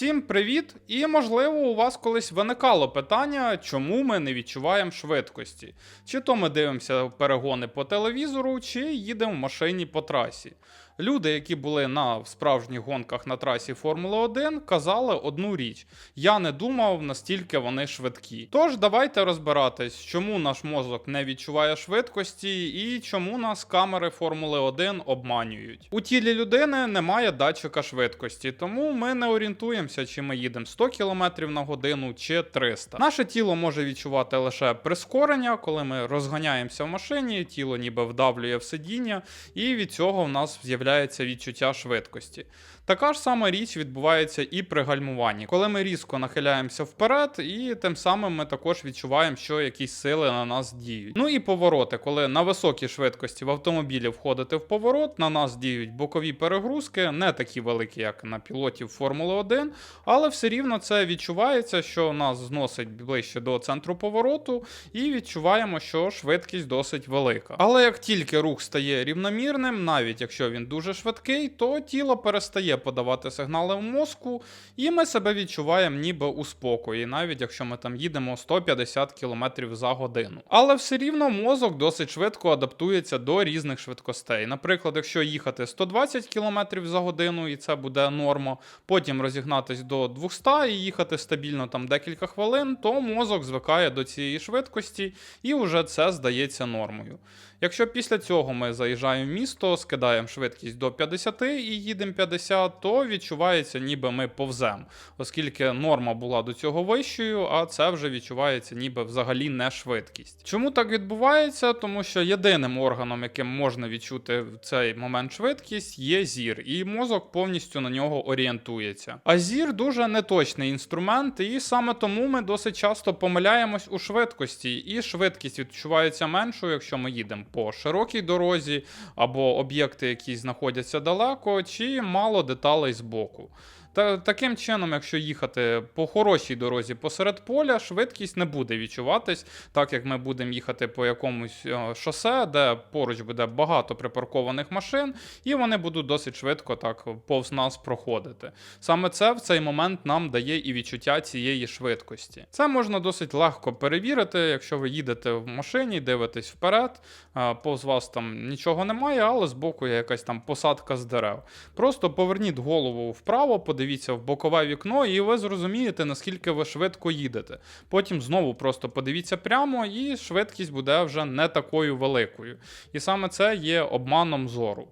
Всім привіт! І можливо у вас колись виникало питання, чому ми не відчуваємо швидкості. Чи то ми дивимося перегони по телевізору, чи їдемо в машині по трасі. Люди, які були на справжніх гонках на трасі Формули 1, казали одну річ: я не думав, настільки вони швидкі. Тож давайте розбиратись, чому наш мозок не відчуває швидкості і чому нас камери Формули 1 обманюють. У тілі людини немає датчика швидкості, тому ми не орієнтуємося, чи ми їдемо 100 км на годину чи 300. Наше тіло може відчувати лише прискорення, коли ми розганяємося в машині, тіло ніби вдавлює в сидіння, і від цього в нас з'являється відчуття швидкості. Така ж сама річ відбувається і при гальмуванні, коли ми різко нахиляємося вперед, і тим самим ми також відчуваємо, що якісь сили на нас діють. Ну і повороти, коли на високій швидкості в автомобілі входите в поворот, на нас діють бокові перегрузки, не такі великі, як на пілотів Формули 1, але все рівно це відчувається, що нас зносить ближче до центру повороту, і відчуваємо, що швидкість досить велика. Але як тільки рух стає рівномірним, навіть якщо він дуже швидкий, то тіло перестає подавати сигнали в мозку, і ми себе відчуваємо ніби у спокої, навіть якщо ми там їдемо 150 км за годину. Але все рівно мозок досить швидко адаптується до різних швидкостей. Наприклад, якщо їхати 120 км за годину, і це буде норма, потім розігнатись до 200 і їхати стабільно там декілька хвилин, то мозок звикає до цієї швидкості, і вже це здається нормою. Якщо після цього ми заїжджаємо в місто, скидаємо швидкість до 50 і їдемо 50, то відчувається, ніби ми повземо, оскільки норма була до цього вищою, а це вже відчувається ніби взагалі не швидкість. Чому так відбувається? Тому що єдиним органом, яким можна відчути в цей момент швидкість, є зір, і мозок повністю на нього орієнтується. А зір дуже неточний інструмент, і саме тому ми досить часто помиляємось у швидкості, і швидкість відчувається меншою, якщо ми їдемо по широкій дорозі, або об'єкти, які знаходяться далеко, чи мало деталей збоку. Та таким чином, якщо їхати по хорошій дорозі посеред поля, швидкість не буде відчуватись, так як ми будемо їхати по якомусь е, шосе, де поруч буде багато припаркованих машин, і вони будуть досить швидко так повз нас проходити. Саме це в цей момент нам дає і відчуття цієї швидкості. Це можна досить легко перевірити, якщо ви їдете в машині, дивитесь вперед, е, повз вас там нічого немає, але збоку є якась там посадка з дерев. Просто поверніть голову вправо, подивіться в бокове вікно, і ви зрозумієте, наскільки ви швидко їдете. Потім знову просто подивіться прямо, і швидкість буде вже не такою великою. І саме це є обманом зору.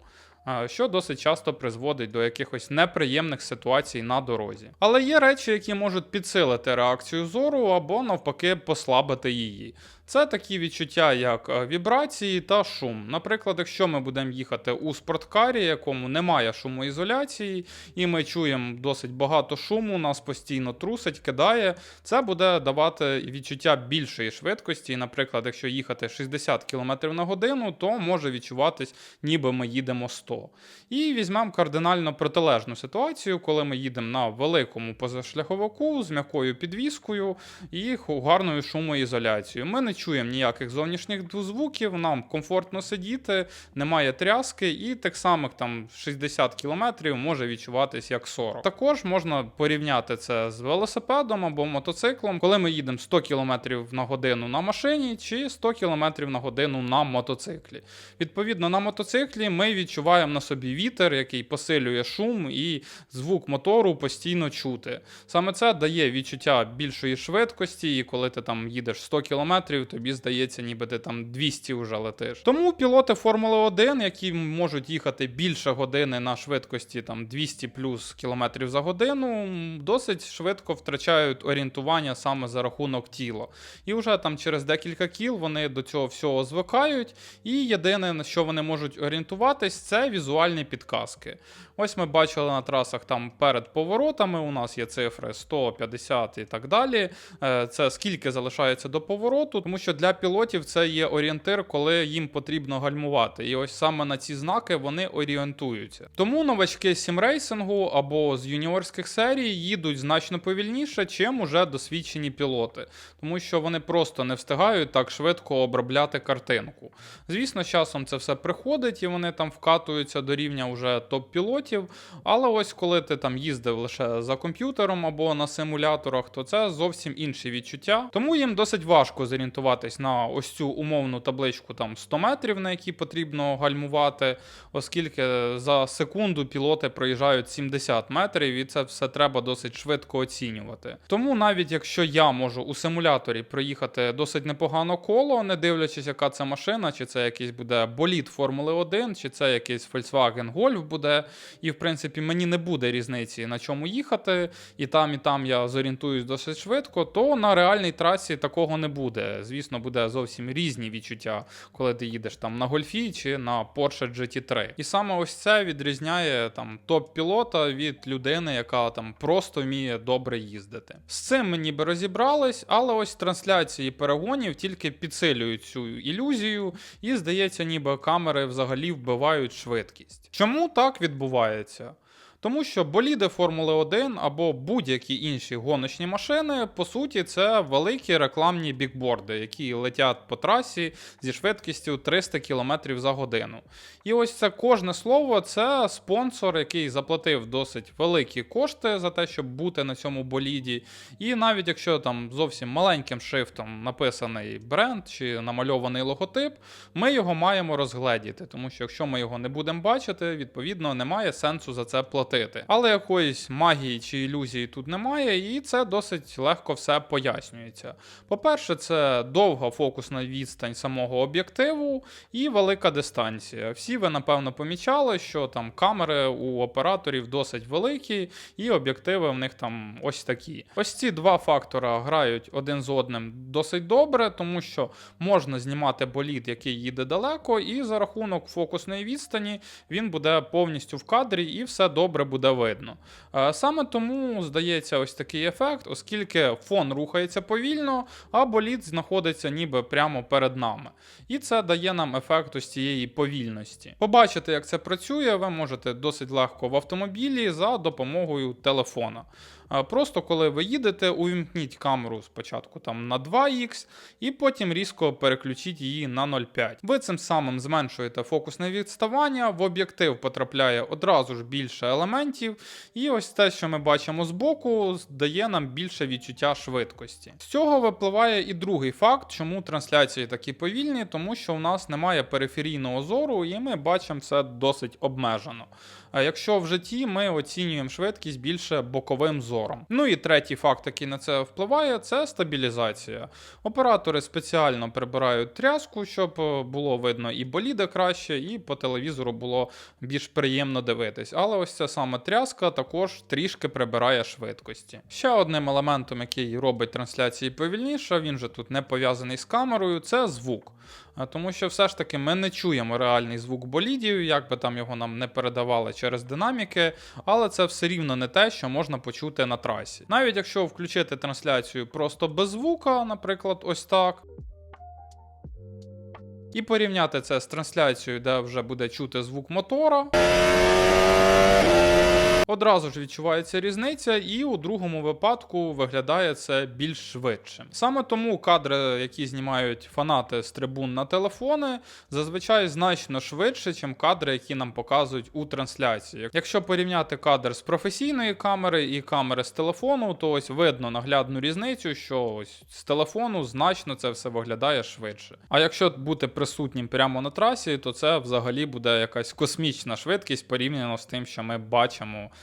Що досить часто призводить до якихось неприємних ситуацій на дорозі. Але є речі, які можуть підсилити реакцію зору або навпаки послабити її. Це такі відчуття, як е, вібрації та шум. Наприклад, якщо ми будемо їхати у спорткарі, якому немає шумоізоляції, і ми чуємо досить багато шуму, нас постійно трусить, кидає, це буде давати відчуття більшої швидкості. Наприклад, якщо їхати 60 км на годину, то може відчуватись, ніби ми їдемо 100. І візьмемо кардинально протилежну ситуацію, коли ми їдемо на великому позашляховику з м'якою підвіскою і гарною шумоізоляцією. Ми не чуємо ніяких зовнішніх звуків, нам комфортно сидіти, немає тряски, і так само там 60 км може відчуватись як 40. Також можна порівняти це з велосипедом або мотоциклом, коли ми їдемо 100 км на годину на машині чи 100 км на годину на мотоциклі. Відповідно, на мотоциклі ми відчуваємо на собі вітер, який посилює шум і звук мотору постійно чути. Саме це дає відчуття більшої швидкості, і коли ти там їдеш 100 км, тобі здається, ніби ти там 200 вже летиш. Тому пілоти Формули 1, які можуть їхати більше години на швидкості там 200 плюс кілометрів за годину, досить швидко втрачають орієнтування саме за рахунок тіла. І вже там через декілька кіл вони до цього всього звикають. І єдине, на що вони можуть орієнтуватись, це візуальні підказки. Ось ми бачили на трасах там перед поворотами. У нас є цифри 100, 50 і так далі. Е, Це скільки залишається до повороту, тому Що для пілотів це є орієнтир, коли їм потрібно гальмувати. І ось саме на ці знаки вони орієнтуються. Тому новачки сімрейсингу або з юніорських серій їдуть значно повільніше, чим уже досвідчені пілоти, тому що вони просто не встигають так швидко обробляти картинку. Звісно, часом це все приходить і вони там вкатуються до рівня вже топ-пілотів. Але ось коли ти там їздив лише за комп'ютером або на симуляторах, то це зовсім інші відчуття. Тому їм досить важко зорієнтуватись на ось цю умовну табличку там 100 метрів, на якій потрібно гальмувати, оскільки за секунду пілоти проїжджають 70 метрів, і це все треба досить швидко оцінювати. Тому навіть якщо я можу у симуляторі проїхати досить непогано коло, не дивлячись, яка це машина, чи це якийсь буде болід Формули 1, чи це якийсь Volkswagen Golf буде, і в принципі мені не буде різниці на чому їхати, і там, і там я зорієнтуюсь досить швидко, то на реальній трасі такого не буде. Звісно, буде зовсім різні відчуття, коли ти їдеш там на гольфі чи на Porsche GT3. І саме ось це відрізняє там топ-пілота від людини, яка там просто вміє добре їздити. З цим ми ніби розібрались, але ось трансляції перегонів тільки підсилюють цю ілюзію, і здається, ніби камери взагалі вбивають швидкість. Чому так відбувається? Тому що боліди Формули 1 або будь-які інші гоночні машини, по суті, це великі рекламні бікборди, які летять по трасі зі швидкістю 300 км за годину. І ось це кожне слово це спонсор, який заплатив досить великі кошти за те, щоб бути на цьому боліді. І навіть якщо там зовсім маленьким шрифтом написаний бренд чи намальований логотип, ми його маємо розгледіти, тому що якщо ми його не будемо бачити, відповідно немає сенсу за це платити. Але якоїсь магії чи ілюзії тут немає, і це досить легко все пояснюється. По-перше, це довга фокусна відстань самого об'єктиву і велика дистанція. Всі ви, напевно, помічали, що там камери у операторів досить великі, і об'єктиви в них там ось такі. Ось ці два фактора грають один з одним досить добре, тому що можна знімати болід, який їде далеко, і за рахунок фокусної відстані він буде повністю в кадрі і все добре буде видно. Е, Саме тому здається ось такий ефект, оскільки фон рухається повільно, а болід знаходиться ніби прямо перед нами. І це дає нам ефект ось цієї повільності. Побачити, як це працює, ви можете досить легко в автомобілі за допомогою телефона. Е, Просто коли ви їдете, увімкніть камеру спочатку там на 2х, і потім різко переключіть її на 0,5. Ви цим самим зменшуєте фокусне відставання, в об'єктив потрапляє одразу ж більше елементів, і ось те, що ми бачимо збоку, дає нам більше відчуття швидкості. З цього випливає і другий факт, чому трансляції такі повільні, тому що у нас немає периферійного зору, і ми бачимо все досить обмежено. А якщо в житті ми оцінюємо швидкість більше боковим зором. Ну і третій факт, який на це впливає, це стабілізація. Оператори спеціально прибирають тряску, щоб е, було видно і боліди краще, і по телевізору було більш приємно дивитись. Але ось ця саме тряска також трішки прибирає швидкості. Ще одним елементом, який робить трансляції повільніше, він же тут не пов'язаний з камерою, це звук. Тому що все ж таки ми не чуємо реальний звук болідів, як би там його нам не передавали через динаміки, але це все рівно не те, що можна почути на трасі. Навіть якщо включити трансляцію просто без звука, наприклад, ось так. І порівняти це з трансляцією, де вже буде чути звук мотора. Одразу ж відчувається різниця, і у другому випадку виглядає це більш швидше. Саме тому кадри, які знімають фанати з трибун на телефони, зазвичай значно швидше, ніж кадри, які нам показують у трансляції. Якщо порівняти кадр з професійної камери і камери з телефону, то ось видно наглядну різницю, що ось з телефону значно це все виглядає швидше. А якщо бути присутнім прямо на трасі, то це взагалі буде якась космічна швидкість порівняно з тим, що ми бачимо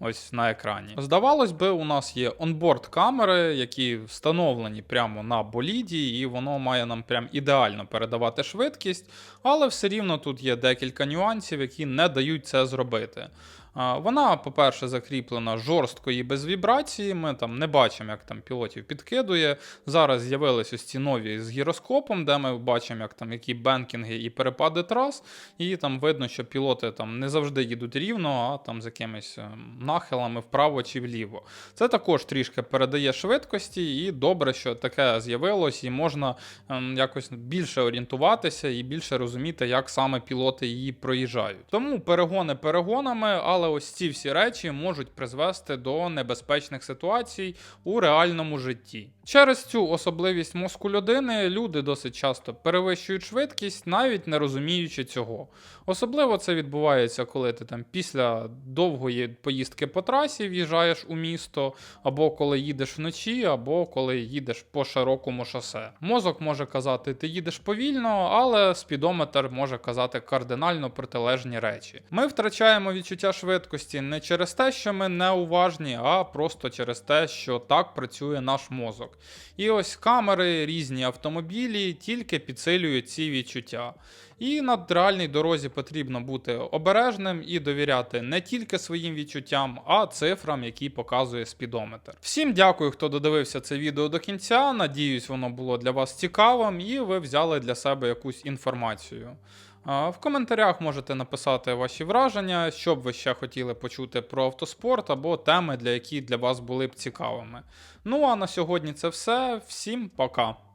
ось на екрані. Здавалось би, у нас є онборд камери, які встановлені прямо на боліді, і воно має нам прям ідеально передавати швидкість, але все рівно тут є декілька нюансів, які не дають це зробити. Вона, по-перше, закріплена жорстко і без вібрації. Ми там не бачимо, як там пілотів підкидує. Зараз з'явились ось ці нові з гіроскопом, де ми бачимо, як там які бенкінги і перепади трас. І там видно, що пілоти там не завжди їдуть рівно, а там з якимись ем, нахилами вправо чи вліво. Це також трішки передає швидкості, і добре, що таке з'явилось, і можна ем, якось більше орієнтуватися і більше розуміти, як саме пілоти її проїжджають. Тому перегони перегонами, але ось ці всі речі можуть призвести до небезпечних ситуацій у реальному житті. Через цю особливість мозку людини люди досить часто перевищують швидкість, навіть не розуміючи цього. Особливо це відбувається, коли ти там після довгої поїздки по трасі в'їжджаєш у місто, або коли їдеш вночі, або коли їдеш по широкому шосе. Мозок може казати, ти їдеш повільно, але спідометр може казати кардинально протилежні речі. Ми втрачаємо відчуття швидкості не через те, що ми неуважні, а просто через те, що так працює наш мозок. І ось камери, різні автомобілі тільки підсилюють ці відчуття. І на реальній дорозі потрібно бути обережним і довіряти не тільки своїм відчуттям, а цифрам, які показує спідометр. Всім дякую, хто додивився це відео до кінця. Надіюсь, воно було для вас цікавим і ви взяли для себе якусь інформацію. В коментарях можете написати ваші враження, що б ви ще хотіли почути про автоспорт або теми, для які для вас були б цікавими. Ну а на сьогодні це все. Всім пока!